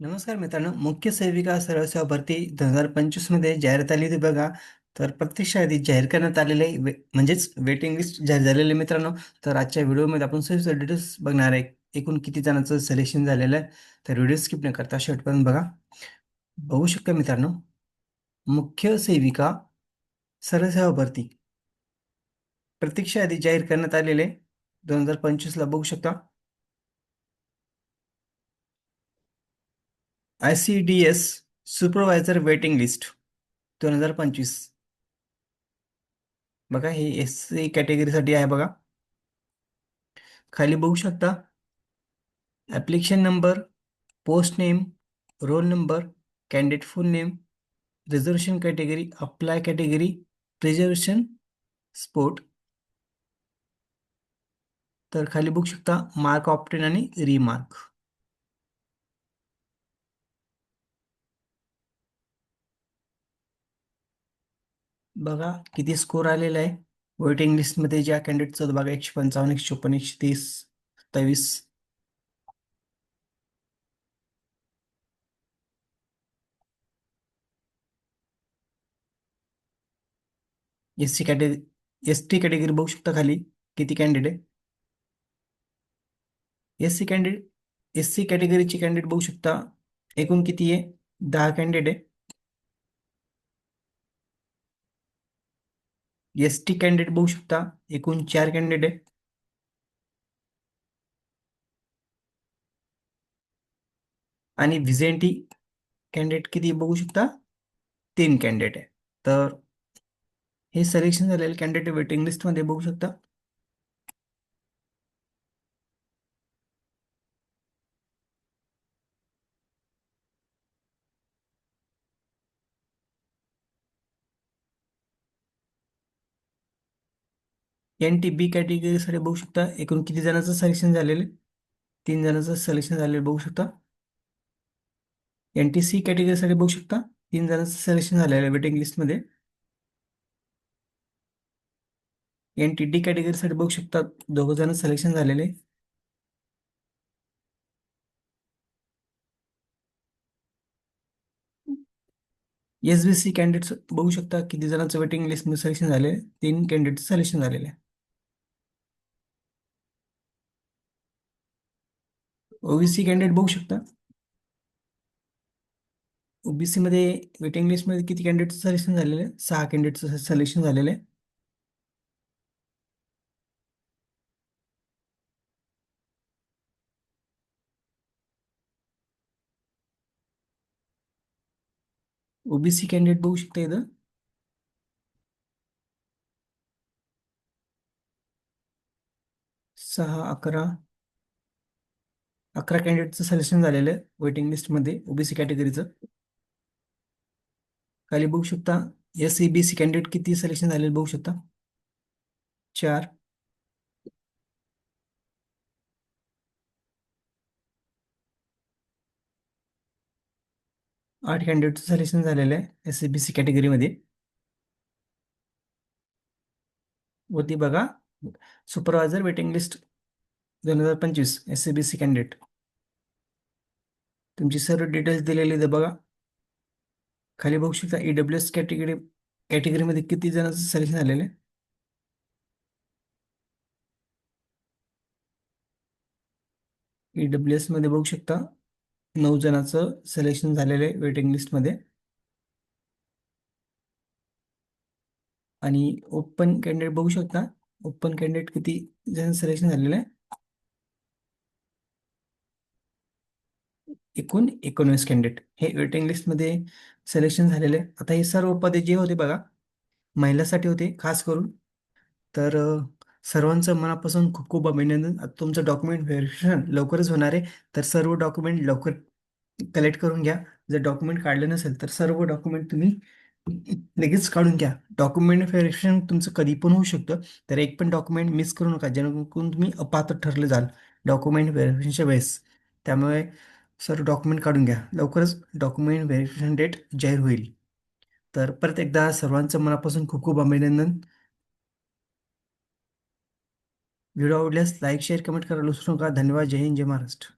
नमस्कार मित्रांनो मुख्य सेविका सरळ सेवा भरती दोन हजार पंचवीसमध्ये जाहिरात आली होती बघा. तर प्रत्यक्ष आधी जाहीर करण्यात आलेले वे म्हणजेच वेटिंग लिस्ट जाहीर झालेले मित्रांनो. तर आजच्या व्हिडिओमध्ये आपण सर्व डिटेल्स बघणार आहे. एकूण किती जणांचं सिलेक्शन झालेलं आहे. तर व्हिडिओ स्किप न करता शेवटपर्यंत बघा. बघू शकता मित्रांनो मुख्य सेविका सरळ सेवा भरती. प्रत्यक्ष आधी जाहीर करण्यात आलेले दोन हजार पंचवीसला बघू शकता. I C D S waiting list दोन हज़ार पंचवीस. बघा, हे एस सी कॅटेगरीसाठी आहे बघा. खाली बघू शकता, application number, post name, roll number, candidate full name, reservation category, apply category reservation sport. तर खाली बघू शकता, मार्क ऑप्टेन आणि रिमार्क. बघा किती स्कोर आलेला आहे? वेटिंग लिस्टमध्ये ज्या कॅन्डिडेटचं बघा एकशे पंचावन्न एकशे चोपन्न एकशे तीस सत्तावीस. S C category S T category बघू शकता खाली किती candidate S C candidate S C कॅटेगरीचे candidate बघू शकता. एकूण किती आहे? दहा कॅन्डिडेट एस टी कॅन्डिडेट बघू शकता. एकूण चार कॅन्डिडेट आहे आणि व्हिजेंटी कॅन्डिडेट किती बघू शकता? तीन कॅन्डिडेट आहे तर हे सिलेक्शन झालेले कॅन्डिडेट वेटिंग लिस्टमध्ये बघू शकता. एन टी बी कॅटेगरीसाठी बघू शकता. एकूण किती जणांचं सिलेक्शन झालेलं आहे? तीन जणांचं सिलेक्शन झालेलं बघू शकता. एन टी सी कॅटेगरीसाठी बघू शकता. तीन जणांचं सिलेक्शन झालेलं आहे वेटिंग लिस्टमध्ये एन टी डी कॅटेगरीसाठी बघू शकता. दोघं जण सिलेक्शन झालेले एस बी सी कॅन्डिडेट्स बघू शकता. किती जणांचं वेटिंग लिस्टमध्ये सिलेक्शन झाले तीन कॅन्डिडेट सिलेक्शन झालेले ओबीसी कॅन्डिडेट बघू शकता. ओबीसी मध्ये वेटिंग लिस्टमध्ये किती कॅन्डिडेटचं सिलेक्शन झालेलं आहे? सहा कॅन्डिडेटचं सिलेक्शन झालेलं आहे. ओबीसी कॅन्डिडेट बघू शकता इथं. सहा अकरा अकरा कॅन्डिडेटचं सिलेक्शन झालेलं आहे वेटिंग लिस्टमध्ये ओबीसी कॅटेगरीचं खाली बघू शकता S C B C candidate किती सिलेक्शन झालेलं बघू शकता. चार. आठ कॅन्डिडेटचं सिलेक्शन झालेलं आहे एस सी बी सी कॅटेगरीमध्ये वरती बघा सुपरवायझर वेटिंग लिस्ट दोन हजार पंचवीस S C B C candidate तुमची सर्व डिटेल्स दिलेली आहेत बघा. खाली बघू शकता ई डब्ल्यू एस कॅटेगरी कॅटेगरीमध्ये किती जणांचं सिलेक्शन झालेलं? आहे ई डब्ल्यू एसमध्ये बघू शकता नऊ जणांचं सिलेक्शन झालेलं आहे वेटिंग लिस्टमध्ये आणि ओपन कॅन्डिडेट बघू शकता. ओपन कॅन्डिडेट किती जण सिलेक्शन झालेलं? आहे एकूण एकोणवीस कॅन्डिडेट हे वेटिंग लिस्टमध्ये सिलेक्शन झालेले. आता हे सर्व पदे जे होते बघा महिलासाठी होते खास करून. तर सर्वांचं मनापासून खूप खूप अभिनंदन. तुमचं डॉक्युमेंट व्हेरिफिकेशन लवकरच होणार आहे. तर सर्व डॉक्युमेंट लवकर कलेक्ट करून घ्या. जर डॉक्युमेंट काढलं नसेल तर सर्व डॉक्युमेंट तुम्ही लगेच काढून घ्या. डॉक्युमेंट व्हेरिफिकेशन तुमचं कधी पण होऊ शकतं. तर एक पण डॉक्युमेंट मिस करू नका. जेणेकरून तुम्ही अपात्र ठरले जाल डॉक्युमेंट व्हेरिफिकेशनच्या वेळेस. त्यामुळे सर डॉक्युमेंट काढून घ्या. लवकरच डॉक्युमेंट व्हेरिफिकेशन डेट जाहीर होईल. तर परत एकदा सर्वांचं मनापासून खूप खूप अभिनंदन. व्हिडिओ आवडल्यास लाईक शेअर कमेंट करायला विसरू नका. धन्यवाद. जय हिंद जय महाराष्ट्र.